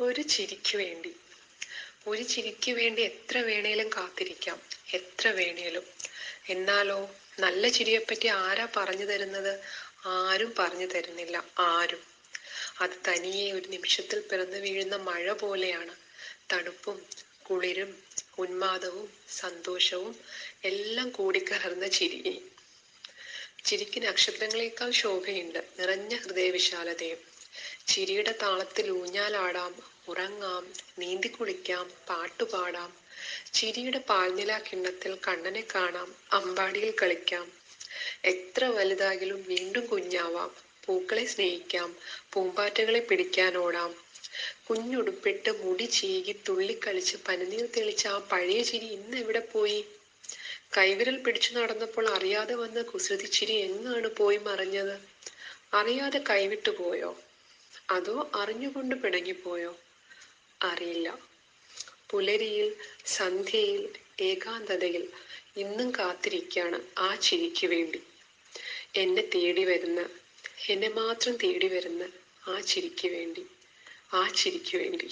ഒരു ചിരിക്ക് വേണ്ടി. ഒരു ചിരിക്ക് വേണ്ടി എത്ര വേണേലും കാത്തിരിക്കാം. എത്ര വേണേലും. എന്നാലോ നല്ല ചിരിയെപ്പറ്റി ആരാ പറഞ്ഞു തരുന്നത്? ആരും പറഞ്ഞു തരുന്നില്ല. ആരും. അത് തനിയെ ഒരു നിമിഷത്തിൽ പിറന്നു വീഴുന്ന മഴ പോലെയാണ്. തണുപ്പും കുളിരും ഉന്മാദവും സന്തോഷവും എല്ലാം കൂടിക്കലർന്ന ചിരി. ചിരിക്ക് നക്ഷത്രങ്ങളെക്കാൾ ശോഭയുണ്ട്. നിറഞ്ഞ ഹൃദയവിശാലതയും. ചിരിയുടെ താളത്തിൽ ഊഞ്ഞാലാടാം ഉറങ്ങാം നീന്തി കുളിക്കാം പാട്ടുപാടാം ചിരിയുടെ പാൽനില കിണ്ണത്തിൽ കണ്ണനെ കാണാം അമ്പാടിയിൽ കളിക്കാം. എത്ര വലുതായാലും വീണ്ടും കുഞ്ഞാവാം. പൂക്കളെ സ്നേഹിക്കാം പൂമ്പാറ്റകളെ പിടിക്കാൻ പിടിക്കാനോടാം. കുഞ്ഞുടുപ്പിട്ട് മുടി ചീകി തുള്ളിക്കളിച്ച് പനിനീർ തെളിച്ച ആ പഴയ ചിരി ഇന്ന് എവിടെ പോയി? കൈവിരൽ പിടിച്ചു നടന്നപ്പോൾ അറിയാതെ വന്ന കുസൃതി ചിരി എങ്ങാണ് പോയി മറഞ്ഞത്? അറിയാതെ കൈവിട്ടു പോയോ? അതോ അറിഞ്ഞുകൊണ്ട് പിണങ്ങിപ്പോയോ? അറിയില്ല. പുലരിയിൽ സന്ധ്യയിൽ ഏകാന്തതയിൽ ഇന്നും കാത്തിരിക്കുകയാണ് ആ ചിരിക്ക് വേണ്ടി. എന്നെ തേടി വരുന്ന എന്നെ മാത്രം തേടി വരുന്ന ആ ചിരിക്ക് വേണ്ടി. ആ ചിരിക്ക് വേണ്ടി.